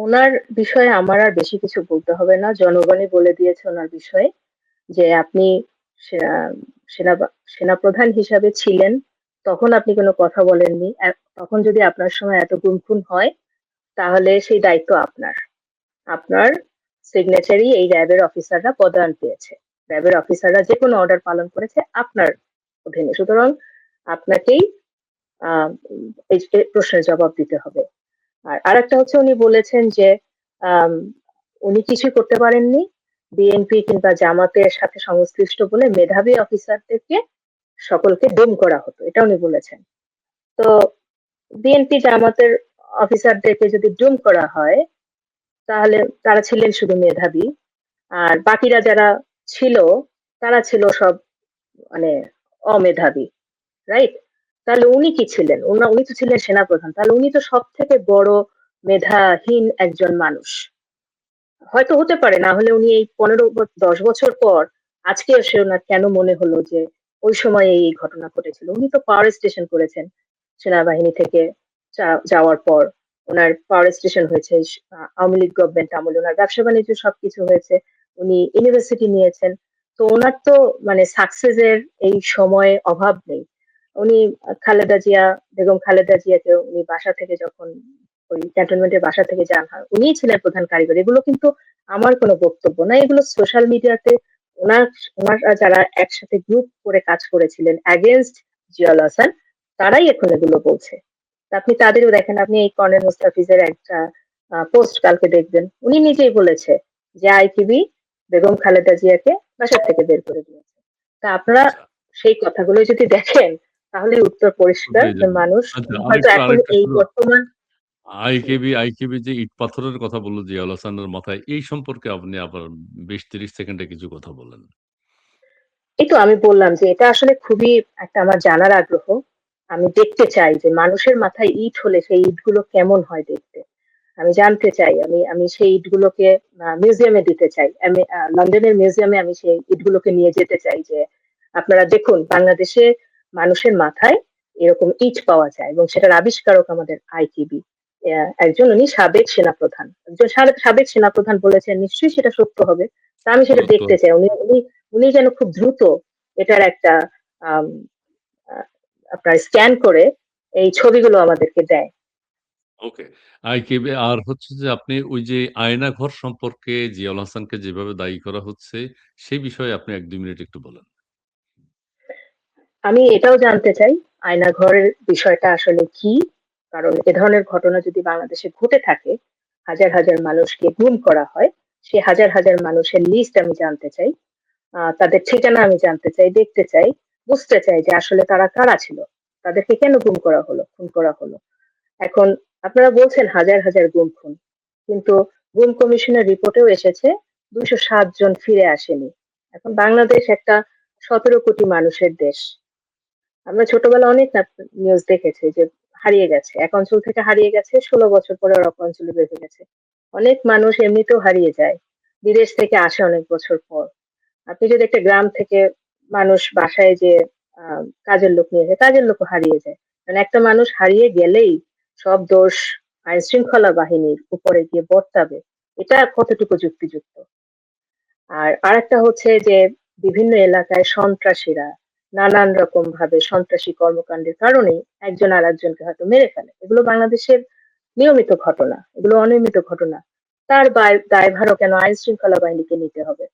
ওনার বিষয়ে আমার আর বেশি কিছু বলতে হবে না। জনগণই বলে দিয়েছে ওনার বিষয়ে যে আপনি সেনা সেনা সেনাপ্রধান হিসাবে ছিলেন। তখন আপনি কোনো কথা বলেননি। তখন যদি আপনার সময় এত গুম-খুন হয়, তাহলে সেই দায়িত্ব আপনার। আপনার সিগনেচারই এই র‍্যাবের অফিসাররা পদায়ন পেয়েছে। র‍্যাবের অফিসাররা যে কোনো অর্ডার পালন করেছে আপনার অধীনে। সুতরাং আপনাকেই এই প্রশ্নের জবাব দিতে হবে। আর আরেকটা হচ্ছে উনি বলেছেন যে উনি কিছুই করতে পারেননি। বিএনপি কিংবা জামাতের সাথে সংশ্লিষ্ট বলে মেধাবী অফিসারদেরকে সকলকে গুম করা হতো। এটা উনি বলেছেন। তো বিএনপি জামাতের অফিসারদেরকে যদি ডুম করা হয়, তাহলে তারা ছিলেন শুধু মেধাবী। আর বাকিরা যারা ছিল, তারা ছিল সব মানে অমেধাবী। রাইট? তাহলে উনি কি ছিলেন? উনা তো ছিলেন সেনাপ্রধান। তাহলে উনি তো সব থেকে বড় মেধাহীন একজন মানুষ। হয়তো হতে পারে না হলে উনি এই পনেরো দশ বছর পর আজকে এসে ওনার কেন মনে হলো যে ওই সময় এই, ঘটনা ঘটেছিল। উনি তো পাওয়ার স্টেশন করেছেন সেনাবাহিনী থেকে যাওয়ার পর। ওনার পাওয়ার স্টেশন হয়েছে আওয়ামী লীগ গভর্নমেন্ট আমলে ওনার ব্যবসা-বাণিজ্য সবকিছু হয়েছে। উনি ইউনিভার্সিটি নিয়েছেন। তো ওনার তো মানে সাকসেস এর এই সময়ে অভাব নেই। উনি খালেদা জিয়া, বেগম খালেদা জিয়াকে উনি বাসা থেকে যখন ওই ক্যান্টনমেন্টের বাসা থেকে যান হয়, উনিই ছিলেন প্রধান কারিগর। এগুলো কিন্তু আমার কোনো বক্তব্য না। এগুলো সোশ্যাল মিডিয়াতে ওনার উনারা যারা একসাথে গ্রুপ করে কাজ করেছিলেন এগেইনস্ট জিয়াউল হাসান, তারাই এখন এগুলো বলছে। আপনি তাদেরও দেখেন, আপনি এই কর্নেল মুস্তাফিজের একটা পোস্ট কালকে দেখবেন। উনি নিজেই বলেছে যে আইটিবি বেগম খালেদা জিয়াকে বাসা থেকে বের করে দিয়েছে। তা আপনারা। সেই কথাগুলো যদি দেখেন, তাহলেই উত্তর পরিষ্কার যে। মানুষ আচ্ছা হয়তো এখন এই বর্তমান আইকেবি, আইকেবি যে ইট পাথরের কথা বলল হাসানের মাথায়, এই সম্পর্কে আপনি আবার ২০-৩০ সেকেন্ডে কিছু কথা বলেন। এই তো আমি বললাম যে এটা আসলে খুবই একটা আমার জানার আগ্রহ। আমি দেখতে চাই যে মানুষের মাথায় ইট হলে সেই ইটগুলো কেমন হয় দেখতে। আমি জানতে চাই। আমি আমি সেই ইটগুলোকে মিউজিয়ামে দিতে চাই। আমি লন্ডনের মিউজিয়ামে আমি সেই ইটগুলোকে নিয়ে যেতে চাই যে, আপনারা দেখুন বাংলাদেশে মানুষের মাথায় এরকম ইট পাওয়া যায় এবং সেটার আবিষ্কারক আমাদের আইটিবি। একজন উনি সাবেক সেনাপ্রধান। একজন সাবেক সেনাপ্রধান বলেছেন নিশ্চয়ই সেটা সত্য হবে। তা আমি সেটা দেখতে চাই। উনি উনি উনি যেন খুব দ্রুত এটার একটা আপনার স্ক্যান করে এই ছবিগুলো আমাদেরকে দেয়। ওকে। আইকিবি আর হচ্ছে যে আপনি ওই যে আয়নাঘর সম্পর্কে জিয়াউল হাসানকে যেভাবে দায়ী করা হচ্ছে, সেই বিষয়ে আপনি ১-২ মিনিট একটু বলেন। আমি এটাও জানতে চাই আয়নাঘরের বিষয়টা আসলে কি? কারণ এ ধরনের ঘটনা যদি বাংলাদেশে ঘটে থাকে, হাজার, হাজার মানুষকে গুম করা হয়, সে হাজার, হাজার মানুষের লিস্ট আমি জানতে চাই। তাদের ঠিকানা আমি জানতে চাই, দেখতে চাই, বুঝতে চাই যে আসলে তারা কারা ছিল? তাদেরকে কেন গুম করা হলো, খুন করা হলো? এখন আপনারা বলছেন হাজার, হাজার গুম-খুন। কিন্তু গুম কমিশনের রিপোর্টেও এসেছে ২০৭ জন ফিরে আসেনি। এখন বাংলাদেশ একটা ১৭ কোটি মানুষের দেশ। আমরা ছোটবেলায় অনেক নিউজ দেখেছি যে হারিয়ে গেছে। এক অঞ্চল থেকে হারিয়ে গেছে, ১৬ বছর পরে আর অপর অঞ্চলে হয়ে গেছে। অনেক মানুষ এমনিতেও হারিয়ে যায়। বিদেশ থেকে আসে অনেক বছর পর। আপনি যদি একটা গ্রাম থেকে মানুষ বাসায় আ কাজের লোক নিয়ে যায়, কাজের লোকও হারিয়ে যায়। মানে একটা মানুষ হারিয়ে গেলেই সব দোষ আইন শৃঙ্খলা বাহিনীর উপরে গিয়ে বর্তাবে। এটা কতটুকু যুক্তিযুক্ত? আর আরেকটা হচ্ছে যে বিভিন্ন এলাকায় সন্ত্রাসীরা নানান রকম ভাবে সন্ত্রাসী কর্মকাণ্ডের কারণে একজন আর একজনকে হয়তো মেরে ফেলে। এগুলো বাংলাদেশের নিয়মিত ঘটনা। এগুলো অনিয়মিত ঘটনা। তার দায়ভারও কেন আইন শৃঙ্খলা বাহিনীকে নিতে হবে?